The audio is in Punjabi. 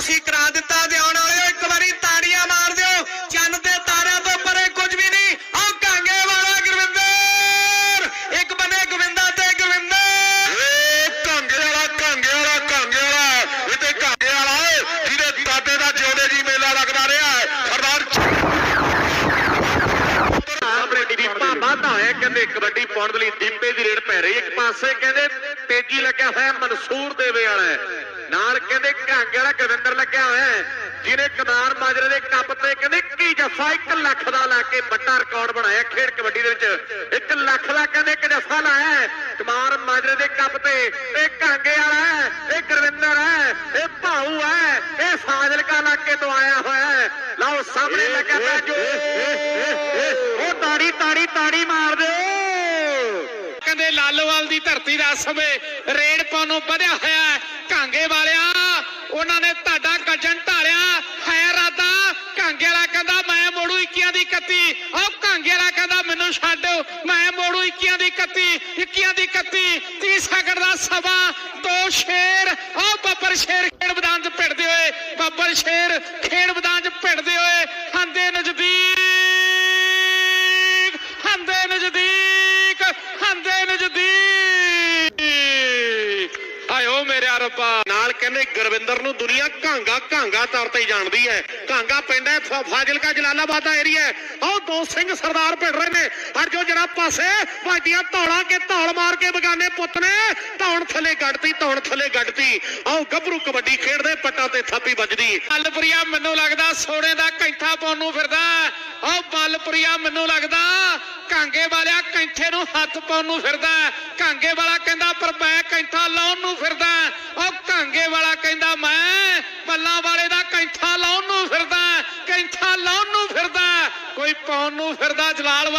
ਤੁਸੀਂ ਕਰਾ ਦਿੱਤਾ ਤੇ ਆਉਣ ਵਾਲਿਓ ਇੱਕ ਵਾਰੀ ਤਾੜੀਆਂ ਮਾਰ ਦਿਓ ਚੰਨ ਤੇ ਤਾਰਿਆਂ ਤੋਂ ਪਰੇ ਕੁਝ ਵੀ ਨਹੀਂ ਆਹ ਕਾਂਗੇ ਵਾਲਾ ਗੁਰਵਿੰਦਰ ਇੱਕ ਬੰਨੇ ਗੋਵਿੰਦਾ ਤੇ ਗੁਰਵਿੰਦਰ ਏ ਕਾਂਗੇ ਵਾਲਾ ਕਾਂਗੇ ਵਾਲਾ ਕਾਂਗੇ ਵਾਲਾ ਇਹ ਤੇ ਕਾਂਗੇ ਵਾਲਾ ਏ, ਜਿਹਦੇ ਦਾਦੇ ਦਾ ਜਿਉਂਦੇ ਜੀ ਮੇਲਾ ਲੱਗਦਾ ਰਿਹਾ ਹੈ। ਸਰਦਾਰ ਆਪਣੇ ਦੀਪਾ ਵਾਧਾ ਹੋਇਆ ਕਹਿੰਦੇ ਕਬੱਡੀ ਪਾਉਣ ਦੇ ਲਈ ਦੀਪੇ ਦੀ ਰੇਡ ਪੈ ਰਹੀ ਇੱਕ ਪਾਸੇ ਕਹਿੰਦੇ ਤੇਜੀ ਲੱਗਿਆ ਹੋਇਆ ਮਨਸੂਰ ਦੇਵੇ ਵਾਲਾ। ਨਾਲ ਕਹਿੰਦੇ ਘਾਂਗੇ ਵਾਲਾ ਗਵਿੰਦਰ ਲੱਗਿਆ ਹੋਇਆ ਜਿਹਨੇ ਕਮਾਰ ਮਾਜਰੇ ਦੇ ਕੱਪ ਤੇ ਕਹਿੰਦੇ ਕੀ ਜੱਫਾ 1 ਲੱਖ ਦਾ ਲਾ ਕੇ ਵੱਡਾ ਰਿਕਾਰਡ ਬਣਾਇਆ ਖੇਡ ਕਬੱਡੀ ਦੇ ਵਿੱਚ 1 ਲੱਖ ਦਾ ਕਹਿੰਦੇ ਇੱਕ ਜੱਫਾ ਲਾਇਆ। ਕਮਾਰ ਮਾਜਰੇ ਦੇ ਕੱਪ ਤੇ ਇਹ ਘਾਂਗੇ ਵਾਲਾ ਹੈ ਇਹ ਗੁਰਵਿੰਦਰ ਹੈ ਇਹ ਭਾਊ ਹੈ ਇਹ ਫਾਜ਼ਿਲਕਾ ਇਲਾਕੇ ਤੋਂ ਆਇਆ ਹੋਇਆ ਹੈ ਲਓ ਸਾਹਮਣੇ ਲੱਗਿਆ ਪਿਆ ਜੋ ਉਹ ਤਾੜੀ ਤਾੜੀ ਤਾੜੀ ਮਾਰ ਦਿਓ ਕਹਿੰਦੇ ਦੀ ਧਰਤੀ ਦਾ ਸਮੇਂ ਰੇਡ ਪਾਉਣ ਵਧਿਆ ਹੋਇਆ ਹੈ। ਕਾਂਗੇ ਵਾਲਿਆ, ਉਹਨਾਂ ਨੇ ਤੁਹਾਡਾ ਗੱਜਣ ਢਾਲਿਆ। ਹੈ ਰਾਦਾ ਕਾਂਗੇ ਵਾਲਾ ਕਹਿੰਦਾ, ਮੈਂ ਮੋੜੂ 21 ਦੀ 31 ਉਹ ਕਾਂਗੇ ਵਾਲਾ ਕਹਿੰਦਾ, ਮੈਨੂੰ ਛੱਡ, ਮੈਂ ਮੋੜੂ 21 ਦੀ 31 21 ਦੀ 31 30 ਸੈਕਿੰਡ ਦਾ ਸਮਾਂ ਦੋ ਸ਼ੇਰ। ਉਹ ਬੱਬਰ ਸ਼ੇਰ ਖੇਡ ਮੈਦਾਨ 'ਚ ਭਿੜਦੇ ਹੋਏ, ਬੱਬਰ ਸ਼ੇਰ ਖੇਡ ਮੈਦਾਨ 'ਚ ਭਿੜਦੇ ਹੋਏ ਹੰਦੇ ਨਜ਼ਦੀਕ ਹੰਦੇ ਆਇਓ ਮੇਰੇ ਰੱਬਾ ਨਾਲ ਕਹਿੰਦੇ ਗੁਰਵਿੰਦਰ ਨੂੰ ਦੁਨੀਆ ਘਾਂਗਾ ਘਾਂਗਾ ਤੌਰ ਤੇ ਜਾਣਦੀ ਹੈ। ਘਾਂਗਾ ਪਿੰਡ ਫਾਜ਼ਿਲਕਾ, ਜਲਾਲਾਬਾਦ ਦਾ ਏਰੀਆ ਹੈ। ਉਹ ਦੋ ਸਿੰਘ ਸਰਦਾਰ ਭਿੜ ਰਹੇ ਨੇ। ਪਰ ਜੋ ਜਰਾ ਪਾਸੇ ਵੱਡੀਆਂ ਧੌਲਾਂ ਕੇ ਧੌਲ ਮਾਰ ਕੇ ਬਗਾਨੇ ਪੁੱਤ ਨੇ, ਧੌਣ ਥੱਲੇ ਗੱਡਤੀ, ਧੌਣ ਥੱਲੇ ਗੱਡਤੀ। ਆਓ ਗੱਭਰੂ ਕਬੱਡੀ ਖੇਡਦੇ, ਪੱਟਾਂ ਤੇ ਥਾਪੀ ਵੱਜਦੀ। ਬਲਪ੍ਰਿਆ, ਮੈਨੂੰ ਲੱਗਦਾ ਸੋਨੇ ਦਾ ਕੈਂਠਾ ਪਾਉਣ ਨੂੰ ਫਿਰਦਾ। ਉਹ ਬਲਪ੍ਰਿਆ, ਮੈਨੂੰ ਲੱਗਦਾ ਘਾਂਗੇ ਵਾਲਿਆ ਕੈਂਠੇ ਨੂੰ ਹੱਥ ਪਾਉਣ ਨੂੰ ਫਿਰਦਾ ਘਾਂਗੇ ਵਾਲਾ ਕਹਿੰਦਾ, ਪਰ ਮੈਂ ਕੈਂਠਾ ਲਾਉਣ ਨੂੰ ਫਿਰਦਾ ਉਹ ਘਾਂਗੇ ਵਾਲਾ ਕਹਿੰਦਾ, ਮੈਂ ਪੱਲਾ ਵਾਲੇ ਦਾ ਕੈਂਠਾ ਲਾਉਣ ਨੂੰ ਫਿਰਦਾ ਕੈਂਠਾ ਲਾਉਣ ਨੂੰ ਫਿਰਦਾ ਕੋਈ ਪਾਉਣ ਨੂੰ ਫਿਰਦਾ ਜਲਾਲ